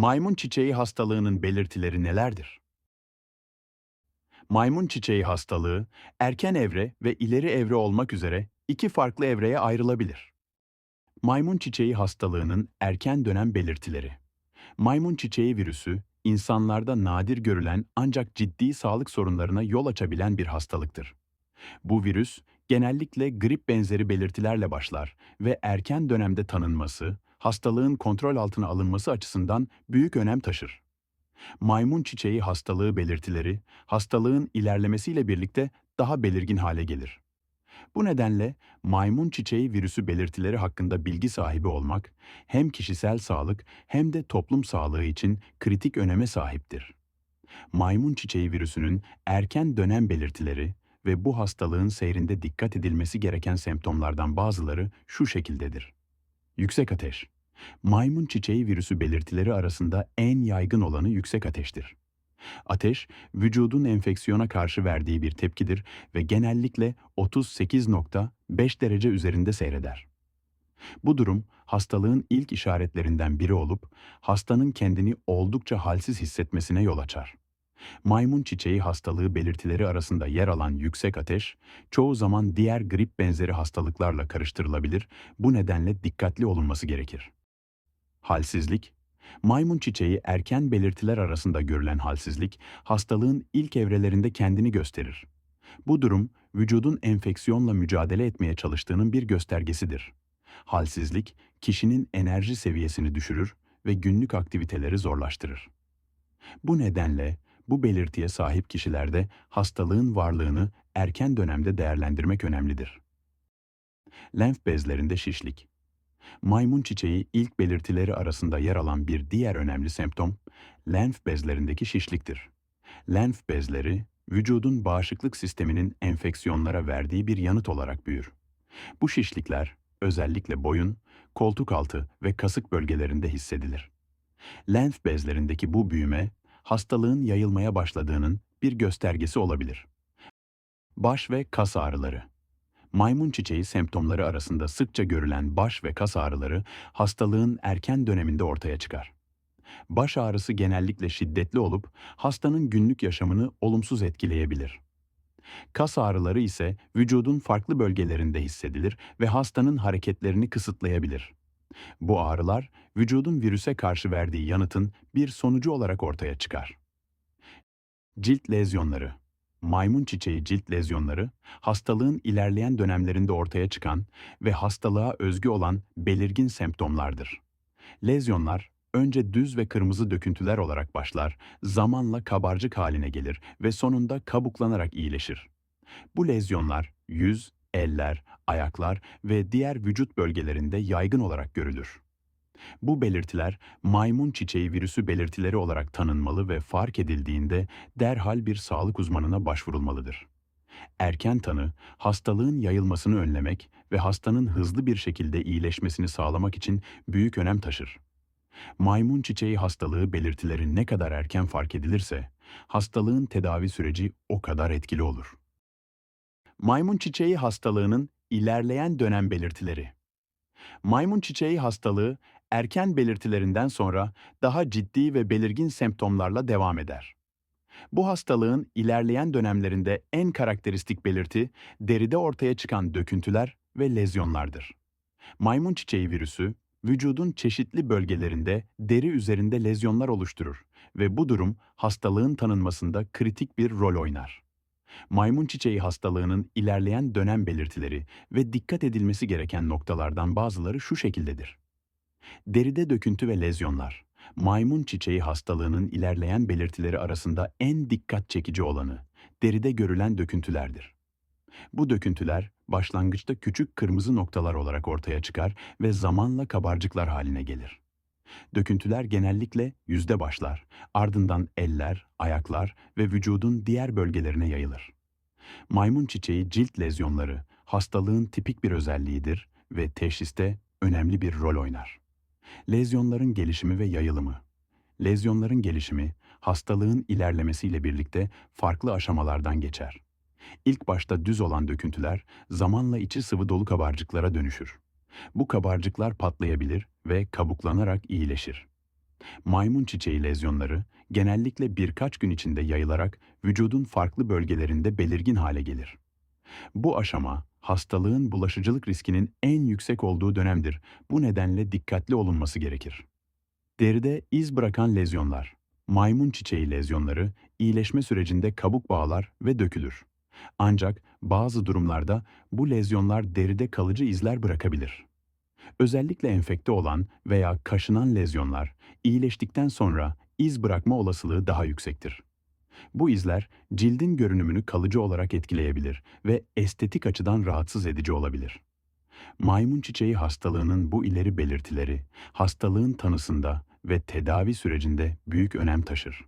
Maymun çiçeği hastalığının belirtileri nelerdir? Maymun çiçeği hastalığı, erken evre ve ileri evre olmak üzere iki farklı evreye ayrılabilir. Maymun çiçeği hastalığının erken dönem belirtileri. Maymun çiçeği virüsü, insanlarda nadir görülen ancak ciddi sağlık sorunlarına yol açabilen bir hastalıktır. Bu virüs, genellikle grip benzeri belirtilerle başlar ve erken dönemde tanınması, hastalığın kontrol altına alınması açısından büyük önem taşır. Maymun çiçeği hastalığı belirtileri, hastalığın ilerlemesiyle birlikte daha belirgin hale gelir. Bu nedenle maymun çiçeği virüsü belirtileri hakkında bilgi sahibi olmak, hem kişisel sağlık hem de toplum sağlığı için kritik öneme sahiptir. Maymun çiçeği virüsünün erken dönem belirtileri ve bu hastalığın seyrinde dikkat edilmesi gereken semptomlardan bazıları şu şekildedir. Yüksek ateş. Maymun çiçeği virüsü belirtileri arasında en yaygın olanı yüksek ateştir. Ateş, vücudun enfeksiyona karşı verdiği bir tepkidir ve genellikle 38.5 derece üzerinde seyreder. Bu durum hastalığın ilk işaretlerinden biri olup hastanın kendini oldukça halsiz hissetmesine yol açar. Maymun çiçeği hastalığı belirtileri arasında yer alan yüksek ateş, çoğu zaman diğer grip benzeri hastalıklarla karıştırılabilir, bu nedenle dikkatli olunması gerekir. Halsizlik, maymun çiçeği erken belirtiler arasında görülen halsizlik, hastalığın ilk evrelerinde kendini gösterir. Bu durum, vücudun enfeksiyonla mücadele etmeye çalıştığının bir göstergesidir. Halsizlik, kişinin enerji seviyesini düşürür ve günlük aktiviteleri zorlaştırır. Bu nedenle bu belirtiye sahip kişilerde hastalığın varlığını erken dönemde değerlendirmek önemlidir. Lenf bezlerinde şişlik. Maymun çiçeği ilk belirtileri arasında yer alan bir diğer önemli semptom, lenf bezlerindeki şişliktir. Lenf bezleri, vücudun bağışıklık sisteminin enfeksiyonlara verdiği bir yanıt olarak büyür. Bu şişlikler, özellikle boyun, koltuk altı ve kasık bölgelerinde hissedilir. Lenf bezlerindeki bu büyüme, hastalığın yayılmaya başladığının bir göstergesi olabilir. Baş ve kas ağrıları Maymun çiçeği semptomları arasında sıkça görülen baş ve kas ağrıları hastalığın erken döneminde ortaya çıkar. Baş ağrısı genellikle şiddetli olup hastanın günlük yaşamını olumsuz etkileyebilir. Kas ağrıları ise vücudun farklı bölgelerinde hissedilir ve hastanın hareketlerini kısıtlayabilir. Bu ağrılar vücudun virüse karşı verdiği yanıtın bir sonucu olarak ortaya çıkar. Cilt lezyonları Maymun çiçeği cilt lezyonları, hastalığın ilerleyen dönemlerinde ortaya çıkan ve hastalığa özgü olan belirgin semptomlardır. Lezyonlar, önce düz ve kırmızı döküntüler olarak başlar, zamanla kabarcık haline gelir ve sonunda kabuklanarak iyileşir. Bu lezyonlar yüz, eller, ayaklar ve diğer vücut bölgelerinde yaygın olarak görülür. Bu belirtiler maymun çiçeği virüsü belirtileri olarak tanınmalı ve fark edildiğinde derhal bir sağlık uzmanına başvurulmalıdır. Erken tanı, hastalığın yayılmasını önlemek ve hastanın hızlı bir şekilde iyileşmesini sağlamak için büyük önem taşır. Maymun çiçeği hastalığı belirtileri ne kadar erken fark edilirse, hastalığın tedavi süreci o kadar etkili olur. Maymun çiçeği hastalığının ilerleyen dönem belirtileri. Maymun çiçeği hastalığı erken belirtilerinden sonra daha ciddi ve belirgin semptomlarla devam eder. Bu hastalığın ilerleyen dönemlerinde en karakteristik belirti deride ortaya çıkan döküntüler ve lezyonlardır. Maymun çiçeği virüsü vücudun çeşitli bölgelerinde deri üzerinde lezyonlar oluşturur ve bu durum hastalığın tanınmasında kritik bir rol oynar. Maymun çiçeği hastalığının ilerleyen dönem belirtileri ve dikkat edilmesi gereken noktalardan bazıları şu şekildedir. Deride döküntü ve lezyonlar, maymun çiçeği hastalığının ilerleyen belirtileri arasında en dikkat çekici olanı, deride görülen döküntülerdir. Bu döküntüler başlangıçta küçük kırmızı noktalar olarak ortaya çıkar ve zamanla kabarcıklar haline gelir. Döküntüler genellikle yüzde başlar, ardından eller, ayaklar ve vücudun diğer bölgelerine yayılır. Maymun çiçeği cilt lezyonları hastalığın tipik bir özelliğidir ve teşhiste önemli bir rol oynar. Lezyonların gelişimi ve yayılımı. Lezyonların gelişimi, hastalığın ilerlemesiyle birlikte farklı aşamalardan geçer. İlk başta düz olan döküntüler zamanla içi sıvı dolu kabarcıklara dönüşür. Bu kabarcıklar patlayabilir ve kabuklanarak iyileşir. Maymun çiçeği lezyonları genellikle birkaç gün içinde yayılarak vücudun farklı bölgelerinde belirgin hale gelir. Bu aşama hastalığın bulaşıcılık riskinin en yüksek olduğu dönemdir. Bu nedenle dikkatli olunması gerekir. Deride iz bırakan lezyonlar. Maymun çiçeği lezyonları iyileşme sürecinde kabuk bağlar ve dökülür. Ancak bazı durumlarda bu lezyonlar deride kalıcı izler bırakabilir. Özellikle enfekte olan veya kaşınan lezyonlar iyileştikten sonra iz bırakma olasılığı daha yüksektir. Bu izler cildin görünümünü kalıcı olarak etkileyebilir ve estetik açıdan rahatsız edici olabilir. Maymun çiçeği hastalığının bu ileri belirtileri hastalığın tanısında ve tedavi sürecinde büyük önem taşır.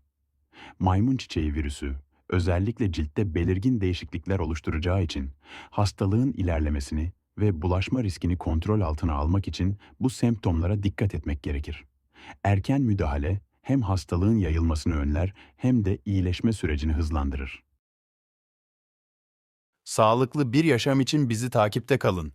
Maymun çiçeği virüsü özellikle ciltte belirgin değişiklikler oluşturacağı için hastalığın ilerlemesini ve bulaşma riskini kontrol altına almak için bu semptomlara dikkat etmek gerekir. Erken müdahale hem hastalığın yayılmasını önler hem de iyileşme sürecini hızlandırır. Sağlıklı bir yaşam için bizi takipte kalın.